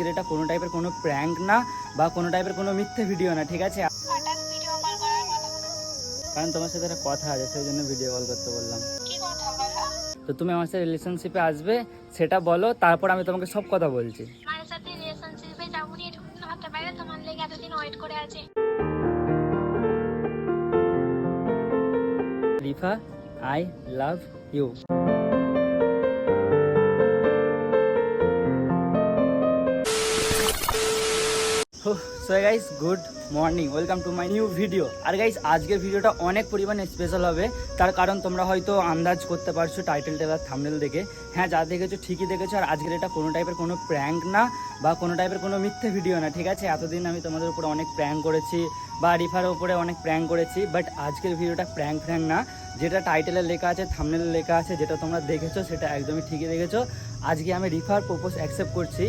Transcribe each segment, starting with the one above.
আজকের এটা কোনো টাইপের কোনো প্র্যাঙ্ক না বা কোনো টাইপের কোনো মিথ্যে ভিডিও না ঠিক আছে? কারণ তোমার সাথে একটা কথা আছে সেই জন্য ভিডিও কল করতে বললাম। তো তুমি আমার সাথে রিলেশনশিপে আসবে সেটা বলো তারপর আমি তোমাকে সব কথা বলছি। Rifa I love you so guys good morning welcome to my new video R guys আজকের ভিডিওটা অনেক পরিমাণে স্পেশাল হবে। তার কারণ তোমরা হয়তো আন্দাজ করতে পারছ টাইটেলটা টেলার থামনেল দেখে। হ্যাঁ যা দেখেছ ঠিকই দেখেছ। আর আজকের এটা কোনো টাইপের কোনো প্র্যাঙ্ক না বা কোনো টাইপের কোনো মিথ্যে ভিডিও না, ঠিক আছে? এতদিন আমি তোমাদের উপরে অনেক প্র্যাঙ্ক করেছি বা রিফার উপরে অনেক প্র্যাঙ্ক করেছি বাট আজকের ভিডিওটা প্র্যাঙ্ক ফ্র্যাঙ্ক না। যেটা টাইটেলে লেখা আছে থামনেলে লেখা আছে, যেটা তোমরা দেখেছ, সেটা একদমই ঠিকই দেখেছ। আজকে আমি রিফার প্রপোজ অ্যাকসেপ্ট করছি।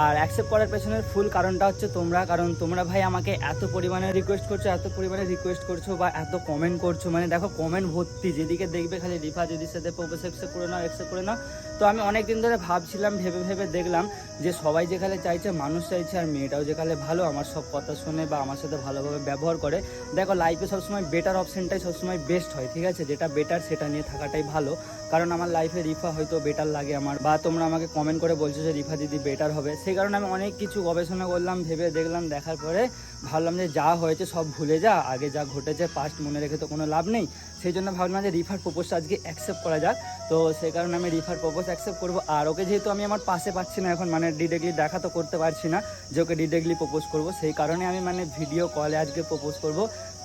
আর অ্যাকসেপ্ট করার পেছনের ফুল কারণটা হচ্ছে তোমরা। কারণ তোমরা ভাই আমাকে এত পরিমাণে রিকোয়েস্ট করছ, এত পরিমাণে রিকোয়েস্ট করছ বা এত কমেন্ট করছ। মানে দেখো কমেন্ট ভর্তি, যেদিকে দেখবে খালি রিফা দিদির সাথে প্রপোজ অ্যাকসেপ্ট করে নাও অ্যাকসেপ্ট করে নাও। তো আমি অনেক দিন ধরে ভাবছিলাম, ভেবে ভেবে দেখলাম যে সবাই যেখানে চাইছে মানুষ চাইছে আর মেয়েটাও যেখানে ভালো, আমার সব কথা শুনে বা আমার সাথে ভালোভাবে ব্যবহার করে। দেখো লাইফে সবসময় বেটার অপশানটাই সবসময় বেস্ট হয়, ঠিক আছে? যেটা বেটার সেটা নিয়ে থাকাটাই ভালো। কারণ আমার লাইফে রিফা হয়তো বেটার লাগে আমার, বা তোমরা আমাকে কমেন্ট করে বলছো যে রিফা দিদি বেটার হবে। সেই কারণে আমি অনেক কিছু গবেষণা করলাম, ভেবে দেখলাম, দেখার পরে ভাবলাম যে যা হয়েছে সব ভুলে যা, আগে যা ঘটেছে পাস্ট মনে রেখে তো কোনো লাভ নেই। সেই জন্য ভাবলাম যে রিফার প্রপোজটা আজকে অ্যাকসেপ্ট করা যাক। তো সেই কারণে আমি রিফার প্রপোজ অ্যাকসেপ্ট করব। আর ওকে যেহেতু আমি আমার পাশে পাচ্ছি না এখন মানে ডিরেক্টলি দেখা তো করতে পারছি না, যে ওকে ডিরেক্টলি প্রপোজ করব, সেই কারণে আমি মানে ভিডিও কলে আজকে প্রপোজ করব।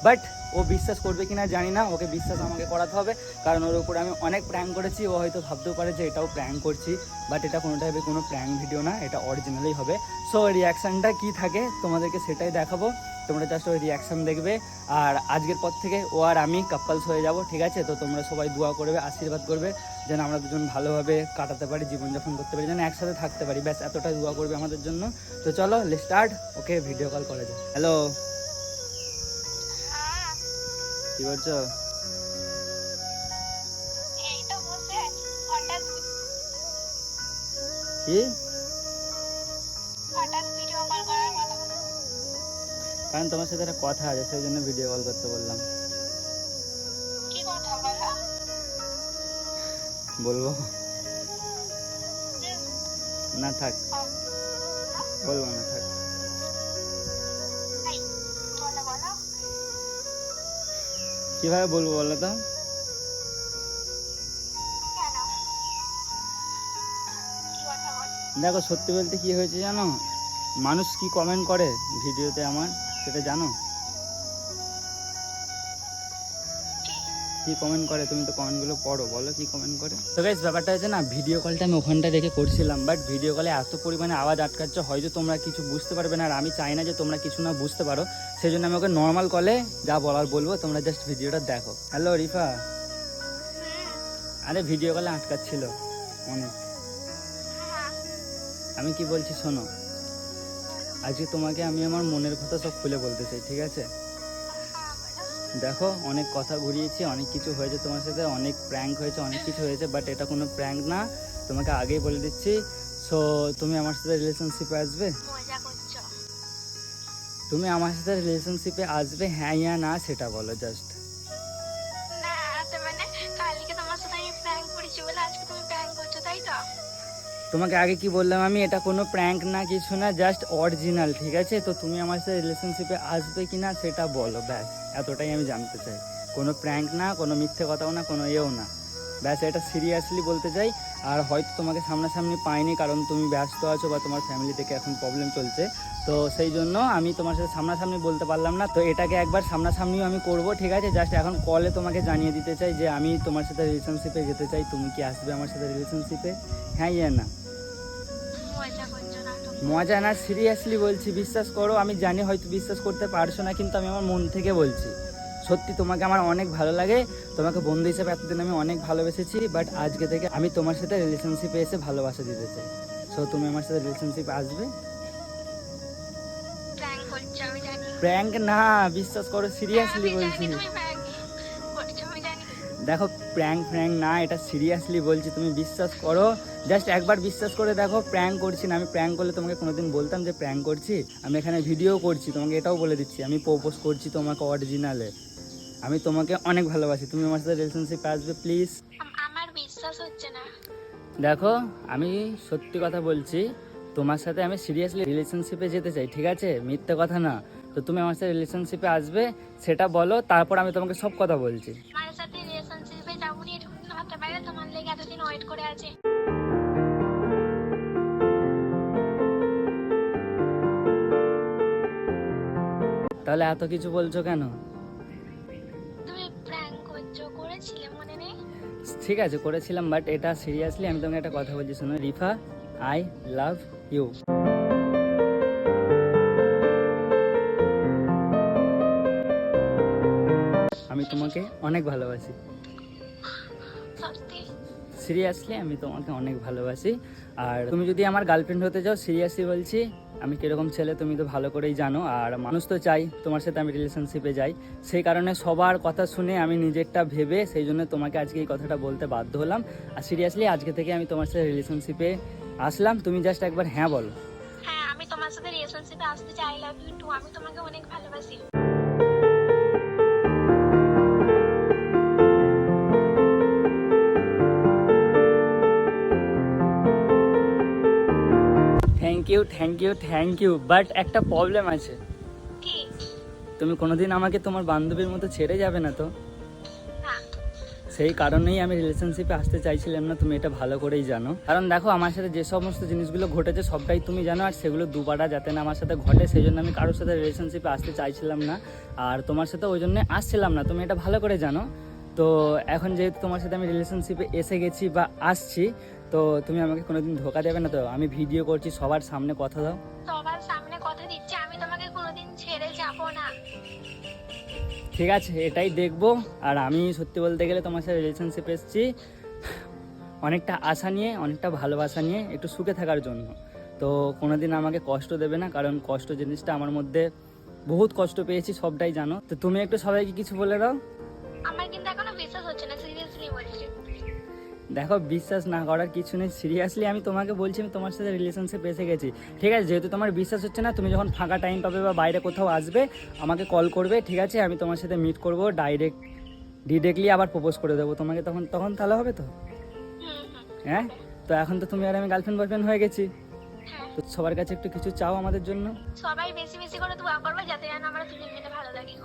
বাট ও বিশ্বাস করবে কিনা জানি না, ওকে বিশ্বাস আমাকে করাতে হবে। কারণ ওর উপরে আমি অনেক প্র্যাঙ্ক করেছি, ও হয়তো ভাবতেও পারে যে এটাও প্র্যাঙ্ক করছি বাট এটা কোনো টাইপের কোনো প্র্যাঙ্ক ভিডিও না, এটা অরিজিনালই হবে। সো রিয়াকশানটা কী থাকে, তোমাদেরকে সেটাই দেখাবো। তোমরা জাস্ট ওই রিয়াকশান দেখবে। আর আজকের পর থেকে ও আর আমি কাপলস হয়ে যাব, ঠিক আছে? তো তোমরা সবাই দোয়া করবে, আশীর্বাদ করবে, যেন আমরা দুজন ভালোভাবে কাটাতে পারি, জীবনযাপন করতে পারি, যেন একসাথে থাকতে পারি। ব্যাস, এতটাই দোয়া করবে আমাদের জন্য। তো চলো স্টার্ট ওকে ভিডিও কল করে যাও হ্যালো হ্যাঁ কি করছ? কি? কারণ তোমার সাথে একটা কথা আছে সেই জন্য ভিডিও কল করতে বললাম। কি কথা বলো? বলব? না থাক। বলব না থাক। কীভাবে বলব বলো তো? দেখো, সত্যি বলতে কি হয়েছে জানো? মানুষ কি কমেন্ট করে ভিডিওতে আমার, সেটা জানো? কি কমেন্ট করে, তুমি তো কমেন্টগুলো পড়ো, বলো কি কমেন্ট করে। তো গাইস ব্যাপারটা হচ্ছে না ভিডিও কলটা আমি ওখানটা দেখে করছিলাম বাট ভিডিও কলে এত পরিমাণে আওয়াজ আটকাচ্ছে, হয়তো তোমরা কিছু বুঝতে পারবে না, আর আমি চাই না যে তোমরা কিছু না বুঝতে পারো। সেই জন্য আমি ওকে নর্মাল কলে যা বলার বলব, তোমরা জাস্ট ভিডিওটা দেখো। হ্যালো রিফা? আরে ভিডিও কলে আটকাচ্ছিল। অনেক। আমি কি বলছি, শোনো। আজকে তোমাকে আমি আমার মনের কথা সব খুলে বলতে চাই, ঠিক আছে? দেখো অনেক কথা ঘুরিয়েছি অনেক কিছু হয়েছে তোমার সাথে অনেক প্র্যাঙ্ক হয়েছে অনেক কিছু হয়েছে বাট এটা কোনো প্র্যাঙ্ক না। তোমাকে আগেই বলে দিচ্ছি। সো তুমি আমার সাথে রিলেশনশিপে আসবে? তুমি আমার সাথে রিলেশনশিপে আসবে? হ্যাঁ ইয়া না সেটা বলো জাস্ট তোমাকে আগে কি বললাম, আমি এটা কোনো প্র্যাঙ্ক না, কিছু না জাস্ট অরিজিনাল ঠিক আছে? তো তুমি আমার সাথে রিলেশনশিপে আসবে কি না সেটা বলো, ব্যাস, এতটাই আমি জানতে চাই। কোনো প্র্যাঙ্ক না, কোনো মিথ্যে কথাও না, কোনো এও না। ব্যাস, এটা সিরিয়াসলি বলতে চাই, আর হয়তো তোমাকে সামনাসামনি পাইনি, কারণ তুমি ব্যস্ত আছো বা তোমার ফ্যামিলি থেকে এখন প্রবলেম চলছে। তো সেই জন্য আমি তোমার সাথে সামনাসামনি বলতে পারলাম না, তো এটাকে একবার সামনাসামনিও আমি করব, ঠিক আছে? জাস্ট এখন কলে তোমাকে জানিয়ে দিতে চাই যে, আমি তোমার সাথে রিলেশনশিপে যেতে চাই, তুমি কি আসবে আমার সাথে রিলেশনশিপে হ্যাঁ ইয়ে না। মজা না সিরিয়াসলি বলছি, বিশ্বাস করো, আমি জানি হয়তো বিশ্বাস করতে পারছ না, কিন্তু আমি আমার মন থেকে বলছি। সত্যি তোমাকে আমার অনেক ভালো লাগে, তোমাকে বন্ধু হিসেবে এতদিন আমি অনেক ভালোবেসেছি বাট আজকে থেকে আমি তোমার সাথে রিলেশনশিপে এসে ভালোবাসা দিতে চাই। সো তুমি আমার সাথে রিলেশনশিপে আসবে? প্র্যাঙ্ক না, বিশ্বাস করো সিরিয়াসলি বলছি। দেখো প্র্যাঙ্ক ফ্র্যাঙ্ক না, এটা সিরিয়াসলি বলছি, তুমি বিশ্বাস করো জাস্ট একবার বিশ্বাস করে দেখো প্র্যাঙ্ক করছি না। আমি প্র্যাঙ্ক করলে তোমাকে কোনোদিন বলতাম যে প্র্যাঙ্ক করছি? আমি এখানে ভিডিও করছি তোমাকে এটাও বলে দিচ্ছি। আমি প্রপোজ করছি তোমাকে অরিজিনালে আমি তোমাকে অনেক ভালোবাসি। তুমি আমার সাথে রিলেশনশিপে আসবে প্লিজ আমার বিশ্বাস হচ্ছে না। দেখো আমি সত্যি কথা বলছি তোমার সাথে আমি সিরিয়াসলি রিলেশনশিপে যেতে চাই ঠিক আছে? মিথ্যে কথা না। তো তুমি আমার সাথে রিলেশনশিপে আসবে সেটা বলো তারপর আমি তোমাকে সব কথা বলছি। আমার সাথে রিলেশনশিপে যাব নি এটুকু ভাবতে পারে। তোমার লেগে এতদিন ওয়েট করে আছে। তাহলে এত কিছু বলছো কেন? তুমি প্র্যাঙ্ক করছ করেছিলে মনে নেই? ঠিক আছে করেছিলাম বাট এটা সিরিয়াসলি আমি তোমাকে একটা কথা বলছি শোনো রিফা আই লাভ ইউ আমি তোমাকে অনেক ভালোবাসি। সিরিয়াসলি আমি তোমাকে অনেক ভালোবাসি। আর তুমি যদি আমার গার্লফ্রেন্ড হতে চাও সিরিয়াসলি বলছি আমি কীরকম ছেলে তুমি তো ভালো করেই জানো, আর মানুষ তো চাই তোমার সাথে আমি রিলেশনশিপে যাই। সেই কারণে সবার কথা শুনে আমি নিজেরটা ভেবে সেই জন্য তোমাকে আজকে এই কথাটা বলতে বাধ্য হলাম। আর সিরিয়াসলি আজকে থেকে আমি তোমার সাথে রিলেশনশিপে আসলাম। তুমি জাস্ট একবার হ্যাঁ বলো। হ্যাঁ আমি তোমার সাথে রিলেশনশিপে আসতে চাই লাভ ইউ টু আমি তোমাকে অনেক ভালোবাসি। You thank you thank you but একটা প্রবলেম আছে। তুমি কোনোদিন আমাকে তোমার বান্ধবীর মতো ছেড়ে যাবে না তো? সেই কারণেই আমি রিলেশনশিপে আসতে চাইছিলাম না তুমি এটা ভালো করেই জানো। কারণ দেখো আমার সাথে যে সমস্ত জিনিসগুলো ঘটেছে সবটাই তুমি জানো আর সেগুলো দুবারা যাতে না আমার সাথে ঘটে সেই জন্য আমি কারোর সাথে রিলেশনশিপে আসতে চাইছিলাম না। আর তোমার সাথে ওই জন্য আসছিলাম না তুমি এটা ভালো করে জানো। তো এখন যেহেতু তোমার সাথে আমি রিলেশনশিপে এসে গেছি বা আসছি তো তুমি আমাকে কোনোদিন ধোকা দেবে না তো? আমি ভিডিও করছি সবার সামনে কথা দাও। সবার সামনে কথা দিচ্ছি আমি তোমাকে কোনোদিন ছেড়ে যাব না। ঠিক আছে এটাই দেখব। আর আমি সত্যি বলতে গেলে তোমার সাথে রিলেশনশিপ এসেছি। অনেকটা আশা নিয়ে অনেকটা ভালোবাসা নিয়ে একটু সুখে থাকার জন্য। তো কোনোদিন আমাকে কষ্ট দেবে না কারণ কষ্ট জিনিসটা আমার মধ্যে বহুত কষ্ট পেয়েছি সবটাই জানো। তো তুমি একটু সবাইকে কিছু বলে দাও। আমার কিন্তু এখনও বিশ্বাস হচ্ছে না সিরিয়াসলি বলছি। দেখো বিশ্বাস না করার কিছু নেই। সিরিয়াসলি আমি তোমাকে বলছি আমি তোমার সাথে রিলেশনশিপ এসে গেছি। ঠিক আছে যেহেতু তোমার বিশ্বাস হচ্ছে না তুমি যখন ফাঁকা টাইম পাবে বা বাইরে কোথাও আসবে আমাকে কল করবে ঠিক আছে? আমি তোমার সাথে মিট করব ডাইরেক্ট ডিরেক্টলি আবার প্রপোজ করে দেবো তোমাকে। তখন তখন তাহলে হবে তো? হ্যাঁ? তো এখন তো তুমি আর আমি গার্লফ্রেন্ড বয়ফ্রেন্ড হয়ে গেছি। হ্যাঁ। তো সবার কাছে একটু কিছু চাও আমাদের জন্য? সবাই বেশি বেশি করে দোয়া করবে যাতে যেন আমরা দুজন মিলে ভালো লাগি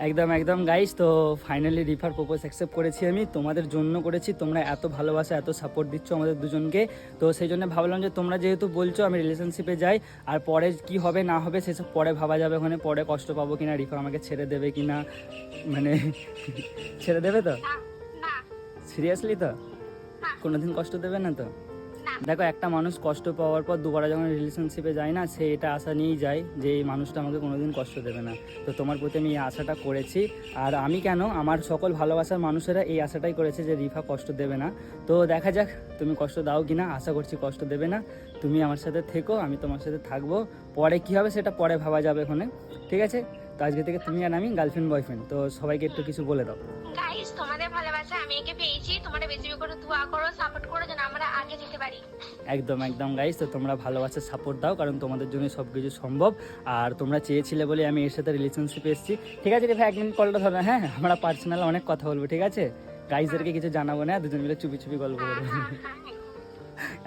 একদম একদম। গাইস তো ফাইনালি রিফার প্রপোজ অ্যাকসেপ্ট করেছি আমি। তোমাদের জন্য করেছি। তোমরা এত ভালোবাসা এত সাপোর্ট দিচ্ছ আমাদের দুজনকে। তো সেই জন্য ভাবলাম যে তোমরা যেহেতু বলছো আমি রিলেশনশিপে যাই আর পরে কি হবে না হবে সেসব পরে ভাবা যাবে ওখানে। পরে কষ্ট পাবো কিনা রিফা আমাকে ছেড়ে দেবে কিনা মানে ছেড়ে দেবে তো? সিরিয়াসলি তো? কোনোদিন কষ্ট দেবে না তো? দেখো, একটা মানুষ কষ্ট পাওয়ার পর দুবার যখন রিলেশনশিপে যায় না, সে এটা আশা নিয়েই যায় যে এই মানুষটা আমাকে কোনোদিন কষ্ট দেবে না। তো তোমার প্রতি আমি এই আশাটা করেছি। আর আমি কেন? আমার সকল ভালোবাসার মানুষেরা এই আশাটাই করেছে যে রিফা কষ্ট দেবে না। তো দেখা যাক, তুমি কষ্ট দাও কি না আশা করছি কষ্ট দেবে না। তুমি আমার সাথে থেকো, আমি তোমার সাথে থাকব। পরে কি হবে সেটা পরে ভাবা যাবে ওখানে। ঠিক আছে? তো আজকে থেকে তুমি আর আমি গার্লফ্রেন্ড বয়ফ্রেন্ড তো সবাইকে একটু কিছু বলে দাও। তোমাদের ভালোবাসা আমি একে পেয়েছি। তোমরা বেশি করে দোয়া করো সাপোর্ট করো যেন আমরা আগে যেতে পারি। একদম একদম গাইস তো তোমরা ভালোবাসা সাপোর্ট দাও কারণ তোমাদের জন্য সব কিছু সম্ভব। আর তোমরা চেয়েছিলে বলে আমি এর সাথে রিলেশনশিপে এসেছি। ঠিক আছে রেফা এক মিনিট কলটা ধরো। হ্যাঁ আমরা পার্সোনাল অনেক কথা বলব ঠিক আছে? গাইজদেরকে কিছু জানাব না দুজন মিলে চুপি চুপি গল্প হ্যাঁ করব। হ্যাঁ হ্যাঁ।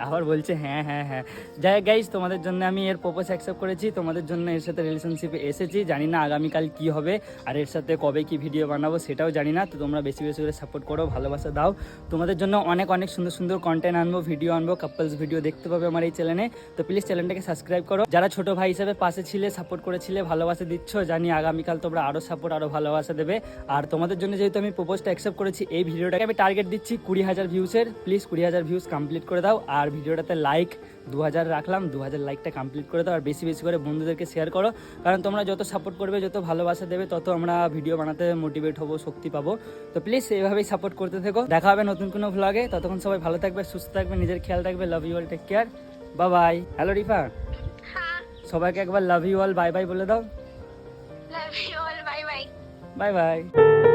আবার বলছে হ্যাঁ হ্যাঁ হ্যাঁ। যাই গাইজ তোমাদের জন্য আমি এর প্রপোজ অ্যাকসেপ্ট করেছি। তোমাদের জন্য এর সাথে রিলেশনশিপে এসেছি। জানি না আগামীকাল কি হবে, আর এর সাথে কবে কি ভিডিও বানাবো সেটাও জানি না। তো তোমরা বেশি বেশি করে সাপোর্ট করো, ভালোবাসা দাও। তোমাদের জন্য অনেক অনেক সুন্দর সুন্দর কন্টেন্ট আনব ভিডিও আনব কাপলস ভিডিও দেখতে পাবে আমার এই চ্যানেলে তো প্লিজ চ্যানেলটাকে সাবস্ক্রাইব করো। যারা ছোট ভাই হিসেবে পাশে ছিলে সাপোর্ট করেছিলে, ভালোবাসা দিচ্ছ, জানি আগামীকাল তোমরা আরও সাপোর্ট আরও ভালোবাসা দেবে। আর তোমাদের জন্য যেহেতু আমি প্রপোজটা অ্যাকসেপ্ট করেছি, এই ভিডিওটাকে আমি টার্গেট দিচ্ছি কুড়ি হাজার ভিউসের প্লিজ কুড়ি হাজার ভিউস কমপ্লিট করে দাও। আর ভিডিওটাতে লাইক দু হাজার রাখলাম দু হাজার লাইকটা কমপ্লিট করে দাও আর বেশি বেশি করে বন্ধুদেরকে শেয়ার করো। কারণ তোমরা যত সাপোর্ট করবে যত ভালোবাসা দেবে তত আমরা ভিডিও বানাতে মোটিভেট হব শক্তি পাবো। তো প্লিজ এইভাবেই সাপোর্ট করতে থেকো। দেখা হবে নতুন কোনো ভ্লগে ততক্ষণ সবাই ভালো থাকবে সুস্থ থাকবে নিজের খেয়াল রাখবে love you all take care বা বাই হ্যালো রিফা সবাইকে একবার love you all bye bye বলে দাও। Love you all bye bye bye bye